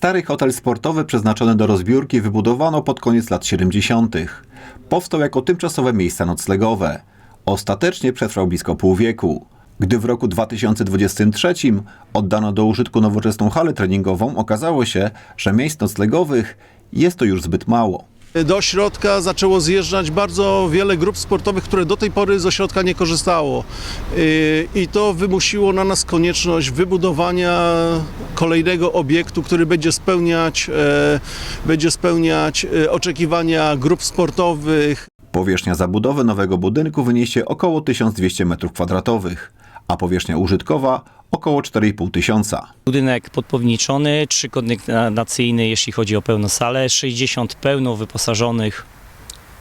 Stary hotel sportowy przeznaczony do rozbiórki wybudowano pod koniec lat 70. Powstał jako tymczasowe miejsca noclegowe. Ostatecznie przetrwał blisko pół wieku. Gdy w roku 2023 oddano do użytku nowoczesną halę treningową, okazało się, że miejsc noclegowych jest to już zbyt mało. Do środka zaczęło zjeżdżać bardzo wiele grup sportowych, które do tej pory z ośrodka nie korzystało. Yy, I to wymusiło na nas konieczność wybudowania kolejnego obiektu, który będzie spełniać, e, będzie spełniać e, oczekiwania grup sportowych, Powierzchnia zabudowy nowego budynku wyniesie około 1200 m2, a powierzchnia użytkowa około 4500 tysiąca. Budynek podpowniczony, trzykondygnacyjny, jeśli chodzi o pełną salę, 60 pełno wyposażonych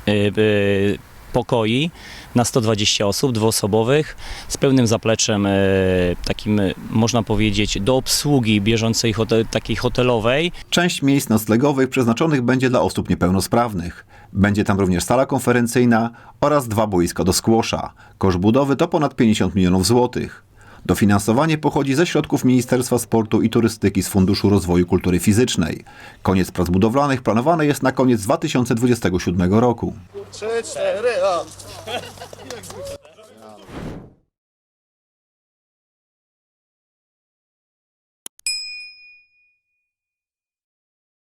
y, y, pokoi na 120 osób, dwuosobowych, z pełnym zapleczem y, takim, y, można powiedzieć, do obsługi bieżącej hotel, takiej hotelowej. Część miejsc noclegowych przeznaczonych będzie dla osób niepełnosprawnych. Będzie tam również sala konferencyjna oraz dwa boiska do skłosza. Koszt budowy to ponad 50 milionów złotych. Dofinansowanie pochodzi ze środków Ministerstwa Sportu i Turystyki z Funduszu Rozwoju Kultury Fizycznej. Koniec prac budowlanych planowany jest na koniec 2027 roku. Trzy, cztery, o.